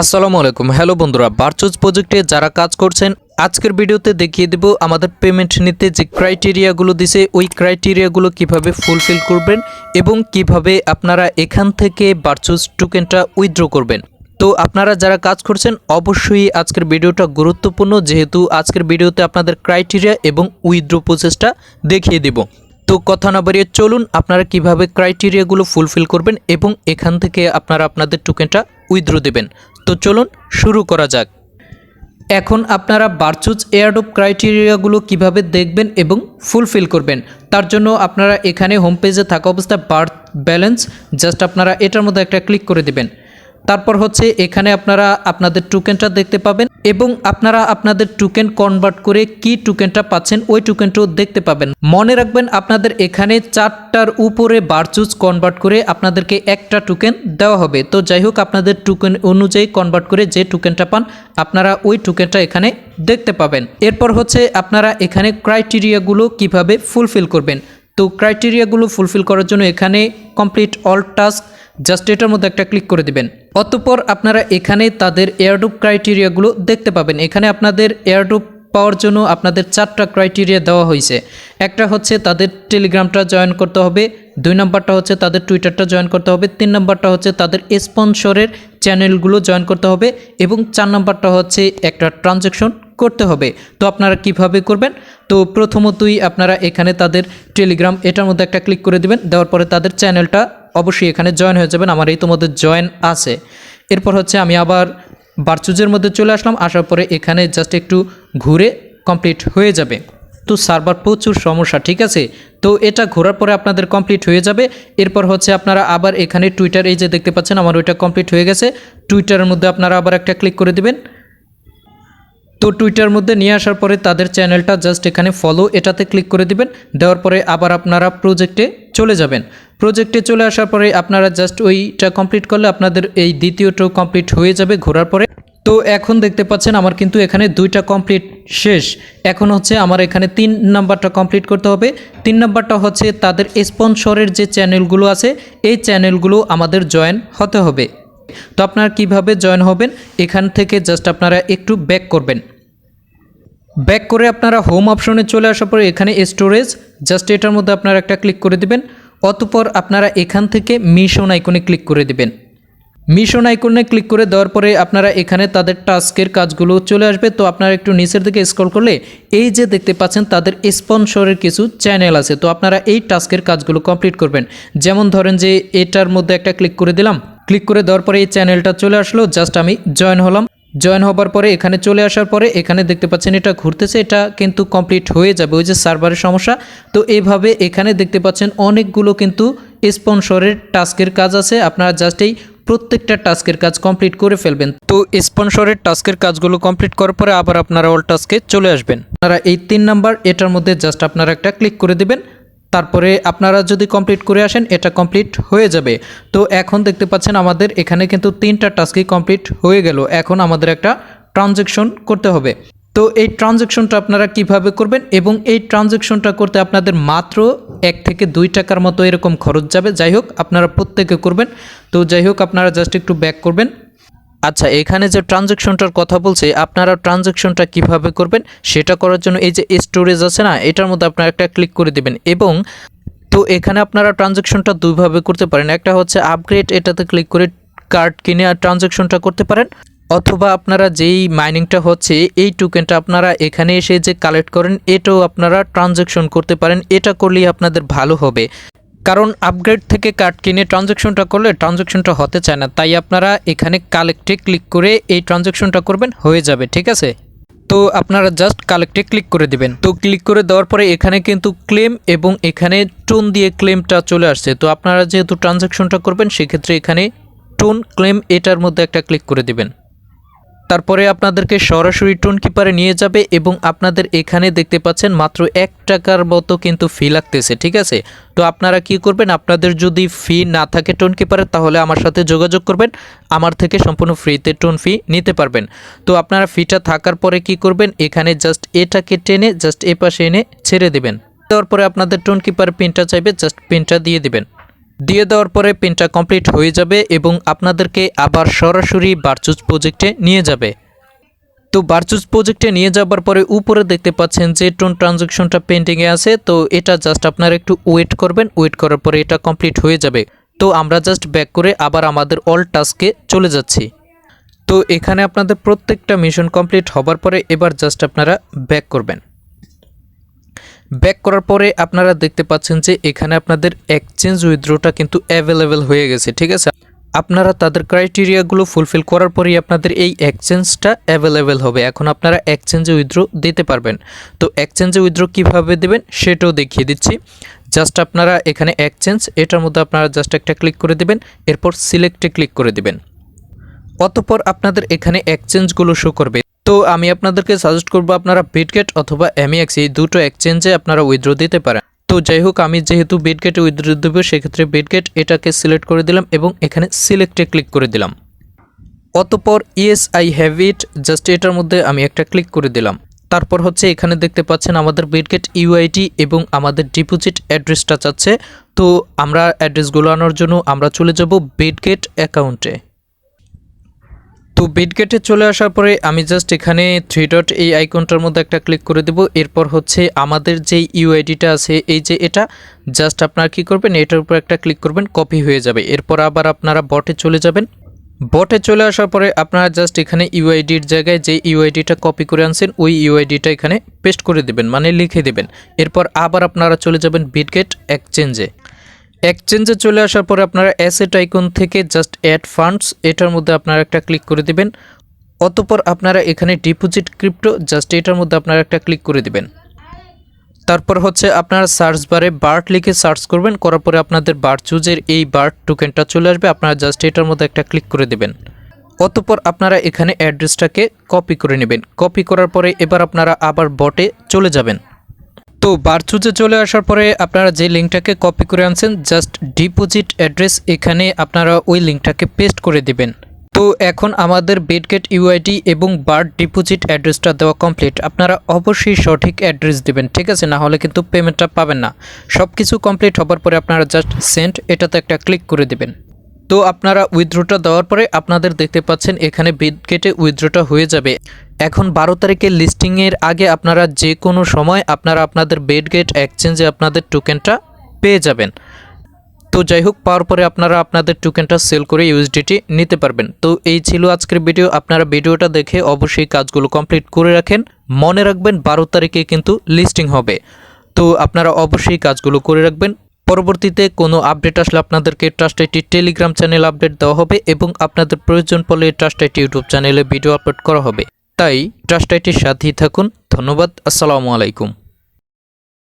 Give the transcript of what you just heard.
আসসালামু আলাইকুম। হ্যালো বন্ধুরা বারচুজ প্রজেক্টে যারা কাজ করছেন, আজকের ভিডিওতে দেখিয়ে দেব আমাদের পেমেন্ট নিতে যে ক্রাইটেরিয়াগুলো দিছে, ওই ক্রাইটেরিয়াগুলো কীভাবে ফুলফিল করবেন এবং কীভাবে আপনারা এখান থেকে বারচুজ টোকেনটা উইথড্র করবেন। তো আপনারা যারা কাজ করছেন, অবশ্যই আজকের ভিডিওটা গুরুত্বপূর্ণ, যেহেতু আজকের ভিডিওতে আপনাদের ক্রাইটেরিয়া এবং উইথড্র প্রসেসটা দেখিয়ে দেব। তো কথা না বাড়িয়ে চলুন, আপনারা কীভাবে ক্রাইটেরিয়াগুলো ফুলফিল করবেন এবং এখান থেকে আপনারা আপনাদের টোকেনটা উইথড্র দেবেন। তো চলুন শুরু করা যাক। এখন আপনারা বারচুজ এয়ারডোপ ক্রাইটেরিয়াগুলো কীভাবে দেখবেন এবং ফুলফিল করবেন, তার জন্য আপনারা এখানে হোম পেজে থাকা অবস্থায় বার্থ ব্যালেন্স, জাস্ট আপনারা এটার মধ্যে একটা ক্লিক করে দিবেন। তারপর হচ্ছে এখানে আপনারা আপনাদের টোকেনটা দেখতে পাবেন এবং আপনারা আপনাদের টোকেন কনভার্ট করে কি টোকেনটা পাচ্ছেন ওই টোকেনটাও দেখতে পাবেন। মনে রাখবেন আপনাদের এখানে চারটার উপরে বারচুজ কনভার্ট করে আপনাদেরকে একটা টোকেন দেওয়া হবে। তো যাই হোক, আপনাদের টোকেন অনুযায়ী কনভার্ট করে যে টোকেনটা পান, আপনারা ওই টোকেনটা এখানে দেখতে পাবেন। এরপর হচ্ছে আপনারা এখানে ক্রাইটেরিয়াগুলো কীভাবে ফুলফিল করবেন। তো ক্রাইটেরিয়াগুলো ফুলফিল করার জন্য এখানে কমপ্লিট অল টাস্ক জাস্ট এটার মধ্যে একটা ক্লিক করে দিবেন। অতঃপর আপনারা এখানে তাদের এয়ারডুপ ক্রাইটেরিয়াগুলো দেখতে পাবেন। এখানে আপনাদের এয়ারডুপ পাওয়ার জন্য আপনাদের চারটা ক্রাইটেরিয়া দেওয়া হয়েছে। একটা হচ্ছে তাদের টেলিগ্রামটা জয়েন করতে হবে। দুই নম্বরটা হচ্ছে তাদের টুইটারটা জয়েন করতে হবে। তিন নম্বরটা হচ্ছে তাদের স্পন্সরের চ্যানেলগুলো জয়েন করতে হবে এবং চার নম্বরটা হচ্ছে একটা ট্রানজ্যাকশন করতে হবে। তো আপনারা কীভাবে করবেন? তো প্রথমতই আপনারা এখানে তাদের টেলিগ্রাম এটার মধ্যে একটা ক্লিক করে দিবেন। দেওয়ার পরে তাদের চ্যানেলটা অবশ্যই এখানে জয়েন হয়ে যাবেন, আমার এই তোমাদের জয়েন আছে। এরপর হচ্ছে আমি আবার বারচুজের মধ্যে চলে আসলাম, আসার পরে এখানে জাস্ট একটু ঘুরে কমপ্লিট হয়ে যাবে। তো সার্ভার প্রচুর সমস্যা, ঠিক আছে? তো এটা ঘোরার পরে আপনাদের কমপ্লিট হয়ে যাবে। এরপর হচ্ছে আপনারা আবার এখানে টুইটার এই যে দেখতে পাচ্ছেন, আমার ওইটা কমপ্লিট হয়ে গেছে। টুইটারের মধ্যে আপনারা আবার একটা ক্লিক করে দিবেন। তো টুইটার মধ্যে নিয়ে আসার পরে তাদের চ্যানেলটা জাস্ট এখানে ফলো এটাতে ক্লিক করে দিবেন। দেওয়ার পরে আবার আপনারা প্রজেক্টে চলে যাবেন। প্রজেক্টে চলে আসার পরে আপনারা জাস্ট ওইটা কমপ্লিট করলে আপনাদের এই দ্বিতীয়টাও কমপ্লিট হয়ে যাবে ঘোরার পরে। তো এখন দেখতে পাচ্ছেন আমার কিন্তু এখানে দুইটা কমপ্লিট শেষ। এখন হচ্ছে আমার এখানে তিন নাম্বারটা কমপ্লিট করতে হবে। তিন নাম্বারটা হচ্ছে তাদের স্পন্সরের যে চ্যানেলগুলো আছে, এই চ্যানেলগুলো আমাদের জয়েন হতে হবে। তো আপনারা কীভাবে জয়েন হবেন? এখান থেকে জাস্ট আপনারা একটু ব্যাক করবেন। ব্যাক করে আপনারা হোম অপশনে চলে আসার পরে এখানে স্টোরেজ জাস্ট এটার মধ্যে আপনারা একটা ক্লিক করে দিবেন। অতপর আপনারা এখান থেকে মিশন আইকনে ক্লিক করে দিবেন। মিশন আইকনে ক্লিক করে দেওয়ার পরে আপনারা এখানে তাদের টাস্কের কাজগুলো চলে আসবে। তো আপনারা একটু নিচের দিকে স্ক্রল করলে এই যে দেখতে পাচ্ছেন তাদের স্পন্সরের কিছু চ্যানেল আছে। তো আপনারা এই টাস্কের কাজগুলো কমপ্লিট করবেন। যেমন ধরেন যে এটার মধ্যে একটা ক্লিক করে দিলাম। ক্লিক করে দেওয়ার পরে এই চ্যানেলটা চলে আসলো। জাস্ট আমি জয়েন হলাম। জয়েন হবার পরে, এখানে চলে আসার পরে, এখানে দেখতে পাচ্ছেন এটা ঘুরতেছে, এটা কিন্তু কমপ্লিট হয়ে যাবে ওই যে সার্ভারের সমস্যা। তো এইভাবে এখানে দেখতে পাচ্ছেন অনেকগুলো কিন্তু স্পন্সরের টাস্কের কাজ আছে, আপনারা জাস্ট এই প্রত্যেকটা টাস্কের কাজ কমপ্লিট করে ফেলবেন। তো স্পন্সরের টাস্কের কাজগুলো কমপ্লিট করার পরে আবার আপনারা অল টাস্কে চলে আসবেন। আপনারা এই তিন নাম্বার, এটার মধ্যে জাস্ট আপনারা একটা ক্লিক করে দিবেন তারপরে আপনারা যদি কমপ্লিট করে আসেন, এটা কমপ্লিট হয়ে যাবে। তো এখন দেখতে পাচ্ছেন আমাদের এখানে কিন্তু তিনটা টাস্কই কমপ্লিট হয়ে গেল। এখন আমাদের একটা ট্রানজ্যাকশন করতে হবে। তো এই ট্রানজ্যাকশনটা আপনারা কীভাবে করবেন এবং এই ট্রানজ্যাকশনটা করতে আপনাদের মাত্র এক থেকে দুই টাকার মতো এরকম খরচ যাবে। যাই হোক, আপনারা প্রত্যেকে করবেন। তো যাই হোক, আপনারা জাস্ট একটু ব্যাক করবেন। আচ্ছা এখানে যে ট্রানজ্যাকশনটার কথা বলছে, আপনারা ট্রানজ্যাকশনটা কীভাবে করবেন সেটা করার জন্য এই যে স্টোরেজ আছে না, এটার মধ্যে আপনারা একটা ক্লিক করে দেবেন। এবং তো এখানে আপনারা ট্রানজ্যাকশনটা দুইভাবে করতে পারেন। একটা হচ্ছে আপগ্রেড, এটাতে ক্লিক করে কার্ড কিনে আর ট্রানজ্যাকশনটা করতে পারেন। অথবা আপনারা যেই মাইনিংটা হচ্ছে, এই টোকেনটা আপনারা এখানে এসে যে কালেক্ট করেন, এটাও আপনারা ট্রানজ্যাকশন করতে পারেন। এটা করলেই আপনাদের ভালো হবে। কারণ আপগ্রেড থেকে কার্ড কিনে ট্রানজ্যাকশনটা করলে ট্রানজ্যাকশনটা হতে চায় না। তাই আপনারা এখানে কালেক্টে ক্লিক করে এই ট্রানজ্যাকশনটা করবেন, হয়ে যাবে, ঠিক আছে? তো আপনারা জাস্ট কালেক্টে ক্লিক করে দিবেন। তো ক্লিক করে দেওয়ার পরে এখানে কিন্তু ক্লেম এবং এখানে টোন দিয়ে ক্লেমটা চলে আসছে। তো আপনারা যেহেতু ট্রানজ্যাকশনটা করবেন, সেক্ষেত্রে এখানে টোন ক্লেম এটার মধ্যে একটা ক্লিক করে দিবেন। তারপরে আপনাদেরকে সরাসরি টোন কিপারে নিয়ে যাবে এবং আপনাদের এখানে দেখতে পাচ্ছেন মাত্র এক টাকার মতো কিন্তু ফি লাগতেছে, ঠিক আছে? তো আপনারা কি করবেন? আপনাদের যদি ফি না থাকে টোন কিপারে তাহলে আমার সাথে যোগাযোগ করবেন। আমার থেকে সম্পূর্ণ ফ্রিতে টোন ফি নিতে পারবেন। তো আপনারা ফিটা থাকার পরে কি করবেন? এখানে জাস্ট এটাকে টেনে, জাস্ট এ পাশে এনে ছেড়ে দেবেন। দেওয়ার পরে আপনাদের টোন কিপার পিনটা চাইবে, জাস্ট পিনটা দিয়ে দিবেন। দিয়ে দেওয়ার পরে পেনটা কমপ্লিট হয়ে যাবে এবং আপনাদেরকে আবার সরাসরি বারচুজ প্রজেক্টে নিয়ে যাবে। তো বারচুজ প্রজেক্টে নিয়ে যাবার পরে উপরে দেখতে পাচ্ছেন যে টোন ট্রানজ্যাকশনটা পেন্টিংয়ে আছে, তো এটা জাস্ট আপনারা একটু ওয়েট করবেন, ওয়েট করার পরে এটা কমপ্লিট হয়ে যাবে। তো আমরা জাস্ট ব্যাক করে আবার আমাদের অল টাস্কে চলে যাচ্ছি। তো এখানে আপনাদের প্রত্যেকটা মিশন কমপ্লিট হবার পরে এবার জাস্ট আপনারা ব্যাক করবেন। ব্যাক করার পরে আপনারা দেখতে পাচ্ছেন যে এখানে আপনাদের এক্সচেঞ্জ উইথড্রোটা কিন্তু অ্যাভেলেবেল হয়ে গেছে, ঠিক আছে? আপনারা তাদের ক্রাইটেরিয়াগুলো ফুলফিল করার পরেই আপনাদের এই এক্সচেঞ্জটা অ্যাভেলেবেল হবে। এখন আপনারা এক্সচেঞ্জে উইথড্রো দিতে পারবেন। তো এক্সচেঞ্জে উইথড্রো কীভাবে দেবেন সেটাও দেখিয়ে দিচ্ছি। জাস্ট আপনারা এখানে এক্সচেঞ্জ এটার মধ্যে আপনারা জাস্ট একটা ক্লিক করে দিবেন, এরপর সিলেক্টে ক্লিক করে দিবেন। অতপর আপনাদের এখানে এক্সচেঞ্জগুলো শো করবে। তো আমি আপনাদেরকে সাজেস্ট করব আপনারা বিটগেট অথবা এমএক্স এই দুটো এক্সচেঞ্জে আপনারা উইথড্র দিতে পারেন। তো যাই হোক, আমি যেহেতু বিটগেটে উইথড্র দেবো, সেক্ষেত্রে বিটগেট এটাকে সিলেক্ট করে দিলাম এবং এখানে সিলেক্টে ক্লিক করে দিলাম। অতপর yes I have it just এটার মধ্যে আমি একটা ক্লিক করে দিলাম। তারপর হচ্ছে এখানে দেখতে পাচ্ছেন আমাদের বিটগেট ইউআইডি এবং আমাদের ডিপোজিট অ্যাড্রেসটা চাচ্ছে। তো আমরা অ্যাড্রেসগুলো আনার জন্য আমরা চলে যাব বিটগেট অ্যাকাউন্টে তো বিটগেটে চলে আসার পরে আমি জাস্ট এখানে থ্রি ডট এই আইকনটার মধ্যে একটা ক্লিক করে দেব। এরপর হচ্ছে আমাদের যেই ইউআইডিটা আছে, এই যে এটা জাস্ট আপনারা কি করবেন, এটার উপর একটা ক্লিক করবেন কপি হয়ে যাবে। এরপর আবার আপনারা বটে চলে যাবেন। বটে চলে আসার পরে আপনারা জাস্ট এখানে ইউআইডির জায়গায় যে ইউআইডিটা কপি করে আনছেন, ওই ইউআইডিটা এখানে পেস্ট করে দেবেন মানে লিখে দেবেন। এরপর আবার আপনারা চলে যাবেন বিটগেট এক্সচেঞ্জে এক্সচেঞ্জে চলে আসার পরে আপনারা অ্যাসেট আইকন থেকে জাস্ট অ্যাড ফান্ডস এটার মধ্যে আপনারা একটা ক্লিক করে দিবেন। অতপর আপনারা এখানে ডিপোজিট ক্রিপ্টো জাস্ট এটার মধ্যে আপনারা একটা ক্লিক করে দিবেন। তারপর হচ্ছে আপনারা সার্চ বারে বার্ট লিখে সার্চ করবেন, করার পরে আপনাদের বার্ট চুজের এই বার্ট টোকেনটা চলে আসবে, আপনারা জাস্ট এটার মধ্যে একটা ক্লিক করে দেবেন। অতপর আপনারা এখানে অ্যাড্রেসটাকে কপি করে নেবেন। কপি করার পরে এবার আপনারা আবার বটে চলে যাবেন। তো বারচুজে চলে আসার পরে আপনারা যে লিঙ্কটাকে কপি করে আনছেন জাস্ট ডিপোজিট অ্যাড্রেস এখানে আপনারা ওই লিঙ্কটাকে পেস্ট করে দিবেন। তো এখন আমাদের বেডগেট ইউআইডি এবং বার্ড ডিপোজিট অ্যাড্রেসটা দেওয়া কমপ্লিট আপনারা অবশ্যই সঠিক অ্যাড্রেস দিবেন, ঠিক আছে? না হলে কিন্তু পেমেন্টটা পাবেন না। সব কিছু কমপ্লিট হবার পরে আপনারা জাস্ট সেন্ড এটাতে একটা ক্লিক করে দিবেন। তো আপনারা উইথড্রোটা দেওয়ার পরে আপনাদের দেখতে পাচ্ছেন এখানে বিটগেটে উইথড্রোটা হয়ে যাবে। এখন বারো তারিখের লিস্টিংয়ের আগে আপনারা যে কোনো সময় আপনারা আপনাদের বেডগেট এক্সচেঞ্জে আপনাদের টোকেনটা পেয়ে যাবেন। তো যাই হোক, পাওয়ার পরে আপনারা আপনাদের টোকেনটা সেল করে ইউএসডিটি নিতে পারবেন। তো এই ছিল আজকের ভিডিও আপনারা ভিডিওটা দেখে অবশ্যই কাজগুলো কমপ্লিট করে রাখেন। মনে রাখবেন বারো তারিখে কিন্তু লিস্টিং হবে। তো আপনারা অবশ্যই কাজগুলো করে রাখবেন। পরবর্তীতে কোনো আপডেট আসলে আপনাদেরকে Trust IT Telegram channel update দেওয়া হবে এবং আপনাদের প্রয়োজন পড়লে ট্রাস্ট আইটি ইউটিউব চ্যানেলে ভিডিও আপলোড করা হবে। তাই ট্রাস্ট আইটির সাথেই থাকুন। ধন্যবাদ। আসসালামু আলাইকুম।